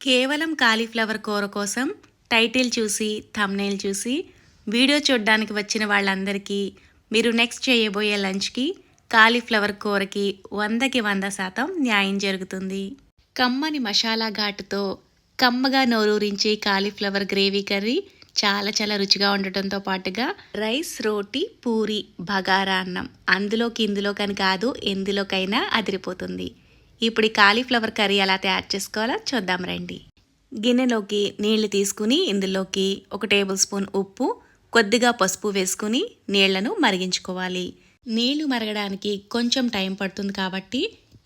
కేవలం కాలీఫ్లవర్ కూర కోసం టైటిల్ చూసి థమ్నేల్ చూసి వీడియో చూడడానికి వచ్చిన వాళ్ళందరికీ మీరు నెక్స్ట్ చేయబోయే లంచ్కి కాలీఫ్లవర్ కూరకి వందకి వంద శాతం న్యాయం జరుగుతుంది. కమ్మని మసాలా ఘాటుతో కమ్మగా నోరూరించే కాలీఫ్లవర్ గ్రేవీ కర్రీ చాలా చాలా రుచిగా ఉండటంతో పాటుగా రైస్ రోటీ పూరి బగారా అన్నం అందులోకి ఇందులోకని కాదు ఎందులోకైనా అదిరిపోతుంది. ఇప్పుడు ఈ కాలీఫ్లవర్ కర్రీ ఎలా తయారు చేసుకోవాలో చూద్దాం రండి. గిన్నెలోకి నీళ్ళు తీసుకుని ఇందులోకి ఒక టేబుల్ స్పూన్ ఉప్పు కొద్దిగా పసుపు వేసుకుని నీళ్ళను మరిగించుకోవాలి. నీళ్ళు మరగడానికి కొంచెం టైం పడుతుంది కాబట్టి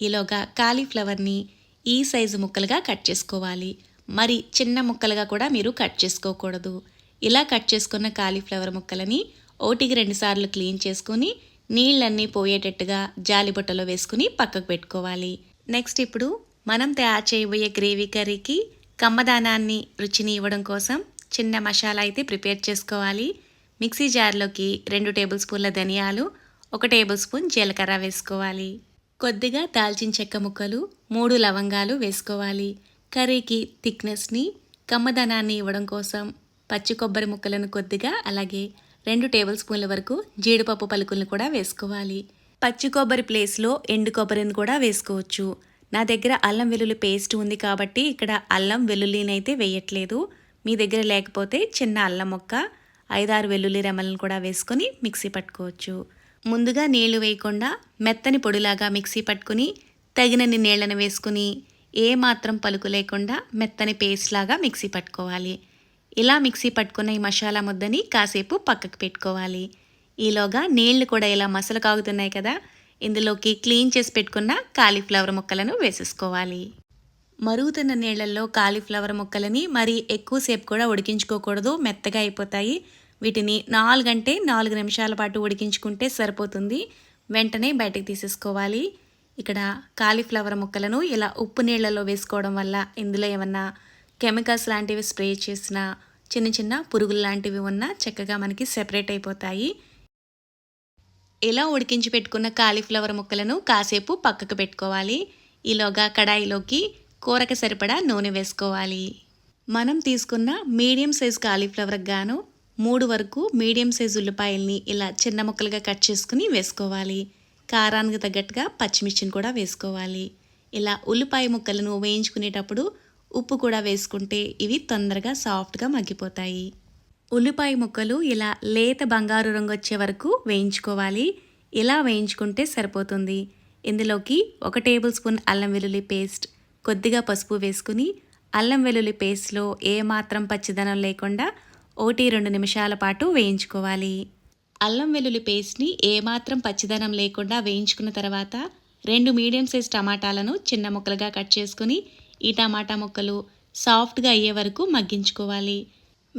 ఈలోగా కాలీఫ్లవర్ని ఈ సైజు ముక్కలుగా కట్ చేసుకోవాలి. మరి చిన్న ముక్కలుగా కూడా మీరు కట్ చేసుకోకూడదు. ఇలా కట్ చేసుకున్న కాలీఫ్లవర్ ముక్కలని ఓటికి రెండుసార్లు క్లీన్ చేసుకుని నీళ్ళన్నీ పోయేటట్టుగా జాలిబుట్టలో వేసుకుని పక్కకు పెట్టుకోవాలి. నెక్స్ట్ ఇప్పుడు మనం తయారు చేయబోయే గ్రేవీ కర్రీకి కమ్మదానాన్ని రుచిని ఇవ్వడం కోసం చిన్న మసాలా అయితే ప్రిపేర్ చేసుకోవాలి. మిక్సీ జార్లోకి రెండు టేబుల్ స్పూన్ల ధనియాలు ఒక టేబుల్ స్పూన్ జీలకర్ర వేసుకోవాలి. కొద్దిగా దాల్చిన చెక్క ముక్కలు మూడు లవంగాలు వేసుకోవాలి. కర్రీకి థిక్నెస్ని కమ్మదనాన్ని ఇవ్వడం కోసం పచ్చి కొబ్బరి ముక్కలను కొద్దిగా అలాగే రెండు టేబుల్ స్పూన్ల వరకు జీడిపప్పు పలుకులను కూడా వేసుకోవాలి. పచ్చి కొబ్బరి ప్లేస్లో ఎండు కొబ్బరిని కూడా వేసుకోవచ్చు. నా దగ్గర అల్లం వెల్లుల్లి పేస్ట్ ఉంది కాబట్టి ఇక్కడ అల్లం వెల్లుల్లిని అయితే వేయట్లేదు. మీ దగ్గర లేకపోతే చిన్న అల్లం మొక్క ఐదారు వెల్లుల్లి రెమ్మలను కూడా వేసుకొని మిక్సీ పట్టుకోవచ్చు. ముందుగా నీళ్ళు వేయకుండా మెత్తని పొడిలాగా మిక్సీ పట్టుకుని తగినన్ని నీళ్ళను వేసుకుని ఏ మాత్రం పలుకు లేకుండా మెత్తని పేస్ట్ లాగా మిక్సీ పట్టుకోవాలి. ఇలా మిక్సీ పట్టుకున్న ఈ మసాలా ముద్దని కాసేపు పక్కకు పెట్టుకోవాలి. ఈలోగా నీళ్ళు కూడా ఇలా మసలు కాగుతున్నాయి కదా. ఇందులోకి క్లీన్ చేసి పెట్టుకున్న కాలీఫ్లవర్ ముక్కలను వేసేసుకోవాలి. మరుగుతున్న నీళ్ళలో కాలీఫ్లవర్ ముక్కలని మరీ ఎక్కువసేపు కూడా ఉడికించుకోకూడదు. మెత్తగా అయిపోతాయి. వీటిని నాలుగంటే నాలుగు నిమిషాల పాటు ఉడికించుకుంటే సరిపోతుంది. వెంటనే బయటకు తీసేసుకోవాలి. ఇక్కడ కాలీఫ్లవర్ ముక్కలను ఇలా ఉప్పు నీళ్ళలో వేసుకోవడం వల్ల ఇందులో ఏమన్నా కెమికల్స్ లాంటివి స్ప్రే చేసిన చిన్న చిన్న పురుగులు లాంటివి ఉన్నా చక్కగా మనకి సెపరేట్ అయిపోతాయి. ఇలా ఉడికించి పెట్టుకున్న కాలీఫ్లవర్ ముక్కలను కాసేపు పక్కకు పెట్టుకోవాలి. ఈలోగా కడాయిలోకి కూరకు సరిపడా నూనె వేసుకోవాలి. మనం తీసుకున్న మీడియం సైజ్ కాలీఫ్లవర్కి గాను మూడు వరకు మీడియం సైజ్ ఉల్లిపాయల్ని ఇలా చిన్న ముక్కలుగా కట్ చేసుకుని వేసుకోవాలి. కారానికి తగ్గట్టుగా పచ్చిమిర్చిని కూడా వేసుకోవాలి. ఇలా ఉల్లిపాయ ముక్కలను వేయించుకునేటప్పుడు ఉప్పు కూడా వేసుకుంటే ఇవి తొందరగా సాఫ్ట్గా మగ్గిపోతాయి. ఉల్లిపాయ ముక్కలు ఇలా లేత బంగారు రంగు వచ్చే వరకు వేయించుకోవాలి. ఇలా వేయించుకుంటే సరిపోతుంది. ఇందులోకి ఒక టేబుల్ స్పూన్ అల్లం వెల్లుల్లి పేస్ట్ కొద్దిగా పసుపు వేసుకుని అల్లం వెల్లుల్లి పేస్ట్లో ఏ మాత్రం పచ్చిదనం లేకుండా ఒకటి రెండు నిమిషాల పాటు వేయించుకోవాలి. అల్లం వెల్లుల్లి పేస్ట్ని ఏమాత్రం పచ్చిదనం లేకుండా వేయించుకున్న తర్వాత రెండు మీడియం సైజ్ టమాటాలను చిన్న ముక్కలుగా కట్ చేసుకుని ఈ టమాటా ముక్కలు సాఫ్ట్గా అయ్యే వరకు మగ్గించుకోవాలి.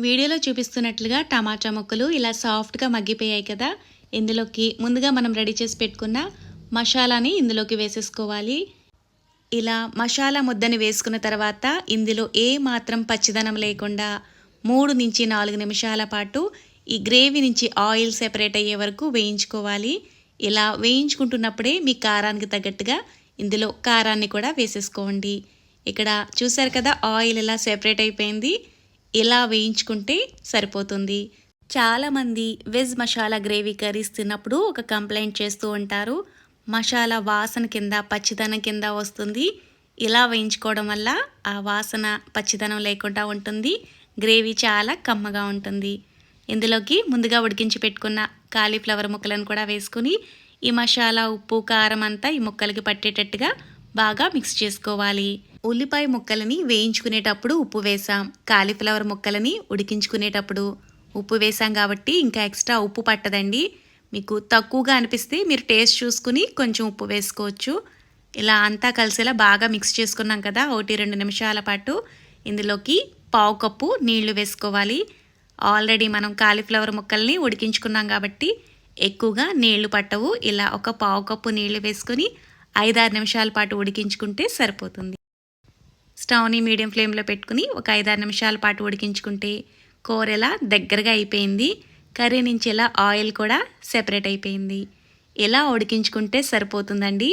వీడియోలో చూపిస్తున్నట్లుగా టమాటా ముక్కలు ఇలా సాఫ్ట్గా మగ్గిపోయాయి కదా. ఇందులోకి ముందుగా మనం రెడీ చేసి పెట్టుకున్న మసాలాని ఇందులోకి వేసేసుకోవాలి. ఇలా మసాలా ముద్దని వేసుకున్న తర్వాత ఇందులో ఏ మాత్రం పచ్చిదనం లేకుండా మూడు నుంచి నాలుగు నిమిషాల పాటు ఈ గ్రేవీ నుంచి ఆయిల్ సెపరేట్ అయ్యే వరకు వేయించుకోవాలి. ఇలా వేయించుకుంటున్నప్పుడే మీ కారానికి తగ్గట్టుగా ఇందులో కారాన్ని కూడా వేసేసుకోండి. ఇక్కడ చూసారు కదా ఆయిల్ ఇలా సెపరేట్ అయిపోయింది. ఇలా వేయించుకుంటే సరిపోతుంది. చాలామంది వెజ్ మసాలా గ్రేవీ కర్రీస్ తిన్నప్పుడు ఒక కంప్లైంట్ చేస్తూ ఉంటారు. మసాలా వాసన కింద పచ్చిదనం కింద వస్తుంది. ఇలా వేయించుకోవడం వల్ల ఆ వాసన పచ్చిదనం లేకుండా ఉంటుంది. గ్రేవీ చాలా కమ్మగా ఉంటుంది. ఇందులోకి ముందుగా ఉడికించి పెట్టుకున్న కాలీఫ్లవర్ ముక్కలను కూడా వేసుకుని ఈ మసాలా ఉప్పు కారం అంతా ఈ ముక్కలకి పట్టేటట్టుగా బాగా మిక్స్ చేసుకోవాలి. ఉల్లిపాయ ముక్కలని వేయించుకునేటప్పుడు ఉప్పు వేసాం. కాలీఫ్లవర్ ముక్కలని ఉడికించుకునేటప్పుడు ఉప్పు వేసాం కాబట్టి ఇంకా ఎక్స్ట్రా ఉప్పు పట్టదండి. మీకు తక్కువగా అనిపిస్తే మీరు టేస్ట్ చూసుకుని కొంచెం ఉప్పు వేసుకోవచ్చు. ఇలా అంతా కలిసేలా బాగా మిక్స్ చేసుకున్నాం కదా ఒకటి రెండు నిమిషాల పాటు ఇందులోకి పావు కప్పు నీళ్ళు వేసుకోవాలి. ఆల్రెడీ మనం కాలీఫ్లవర్ ముక్కల్ని ఉడికించుకున్నాం కాబట్టి ఎక్కువగా నీళ్ళు పట్టవు. ఇలా ఒక పావు కప్పు నీళ్ళు వేసుకొని ఐదారు నిమిషాల పాటు ఉడికించుకుంటే సరిపోతుంది. స్టవ్ని మీడియం ఫ్లేమ్లో పెట్టుకుని ఒక ఐదారు నిమిషాల పాటు ఉడికించుకుంటే కూర ఎలా దగ్గరగా అయిపోయింది కర్రీ నుంచి ఇలా ఆయిల్ కూడా సెపరేట్ అయిపోయింది. ఇలా ఉడికించుకుంటే సరిపోతుందండి?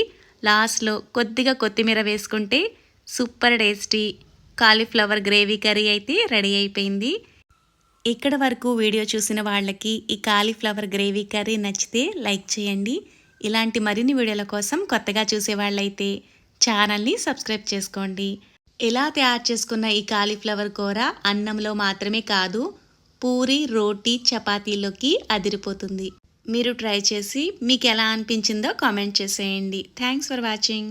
లాస్ట్లో కొద్దిగా కొత్తిమీర వేసుకుంటే super tasty cauliflower gravy curry అయితే రెడీ అయిపోయింది. ఇక్కడ వరకు వీడియో చూసిన వాళ్ళకి ఈ కాలీఫ్లవర్ గ్రేవీ కర్రీ నచ్చితే లైక్ చేయండి. ఇలాంటి మరిన్ని వీడియోల కోసం కొత్తగా చూసే వాళ్ళైతే ఛానల్ని సబ్స్క్రైబ్ చేసుకోండి. ఎలా తయారు చేసుకున్న ఈ కాలీఫ్లవర్ కూర అన్నంలో మాత్రమే కాదు పూరి రోటీ చపాతీలోకి అదిరిపోతుంది. మీరు ట్రై చేసి మీకు ఎలా అనిపించిందో కామెంట్ చేసేయండి. Thanks for watching